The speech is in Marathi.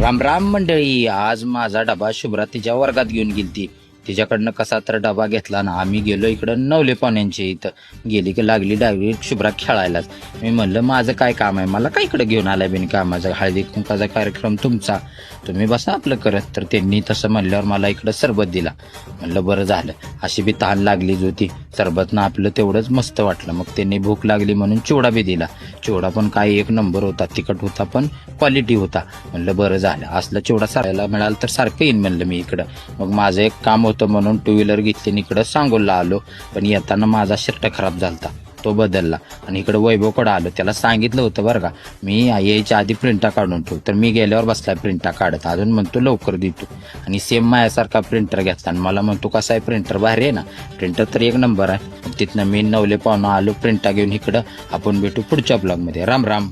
राम राम मंडळी आज माझा डबा शुभ्रा तिच्या वर्गात घेऊन गेलती. तिच्याकडनं कसा तर डबा घेतला ना आम्ही गेलो इकडं नवले पाहुण्यांच्या इथं. गेली की लागली डायरेक्ट शुभ्रा खेळायलाच. मी म्हणलं माझं काय काम आहे? मला काय इकडं घेऊन आलाय बिन कामाचा? हळदी कुंकाचा कार्यक्रम तुमचा. तुम्ही बसा आपलं करत. तर त्यांनी तसं म्हणल्यावर मला इकडं सरबत दिला. म्हणलं बरं झालं. अशी बी तहान लागलीच होती. सरबतनं आपलं तेवढंच मस्त वाटलं. मग त्यांनी भूक लागली म्हणून चिवडा बी दिला. चिवडा पण काही एक नंबर होता. तिखट होता पण क्वालिटी होता. म्हणलं बरं झालं. असलं चिवडा सारायला मिळालं तर सारखं येईन म्हणलं मी इकडं. मग माझं एक काम होतं म्हणून टू व्हीलर घेतली इकडं सांगोलला आलो. पण येताना माझा शर्ट खराब झाला तो बदलला. आणि इकडं वैभवकडं आलो. त्याला सांगितलं होतं बरं का मी यायच्या आधी प्रिंटा काढून ठेव. तर मी गेल्यावर बसलाय प्रिंटा काढत. अजून म्हणतो लवकर देतो. आणि सेम माझ्यासारखा प्रिंटर घेतला. आणि मला म्हणतो कसा आहे प्रिंटर भारी आहे ना. प्रिंटर तर एक नंबर आहे. तिथनं मी नवले पाहुणं आलो प्रिंटा घेऊन इकडं. आपण भेटू पुढच्या ब्लॉगमध्ये राम राम.